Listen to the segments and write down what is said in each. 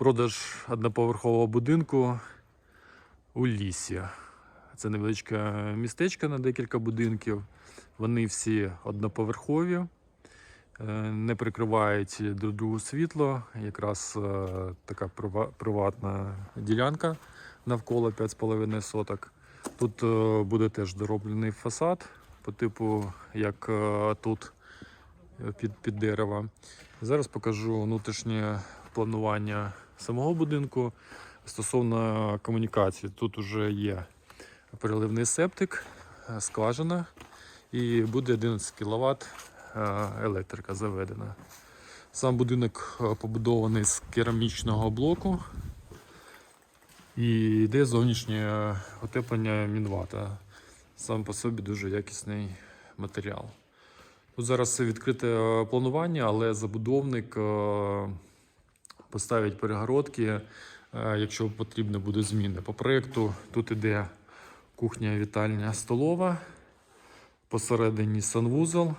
Продаж одноповерхового будинку у лісі. Це невеличке містечко на декілька будинків. Вони всі одноповерхові, е, не прикривають друг другу світло. Якраз е, така приватна ділянка навколо 5,5 соток. Тут е, буде теж дороблений фасад по типу, як тут під, під дерево. Зараз покажу внутрішнє планування самого будинку. Стосовно комунікації, тут вже є переливний септик, е, скважина і буде 11 кВт електрика заведена. Сам будинок е, побудований з керамічного блоку і йде зовнішнє утеплення мінвата. Сам по собі дуже якісний матеріал. Тут зараз відкрите е, планування, але забудовник е, поставить перегородки, е, якщо потрібно буде зміни. По проєкту тут іде кухня, вітальня, столова, посередині санвузол,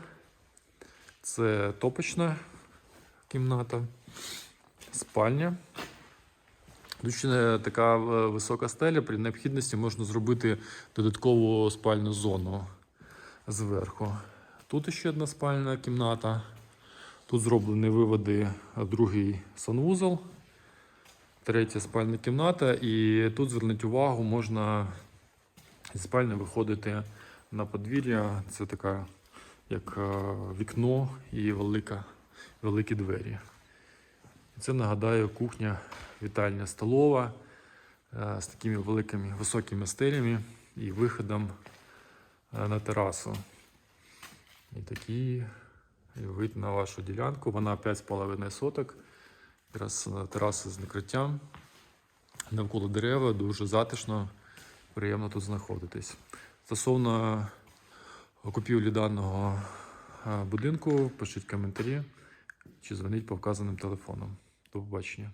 це топочна кімната, спальня. Тут така е, висока стеля, при необхідності можна зробити додаткову спальну зону зверху. Тут ще одна спальна кімната. Тут зроблені виводи, другий санвузол, третя спальна кімната. І тут зверніть увагу, можна зі спальні виходити на подвір'я. Це така як е, вікно і велика, великі двері. Це нагадаю кухня, вітальня столова е, з такими великими високими стелями і виходом е, на терасу. І такий вид на вашу ділянку. Вона 5,5 соток. Якраз на тераса з накриттям. Навколо дерева дуже затишно, приємно тут знаходитись. Стосовно купівлі даного е, будинку, пишіть коментарі чи дзвоніть по вказаним телефонам. До побачення.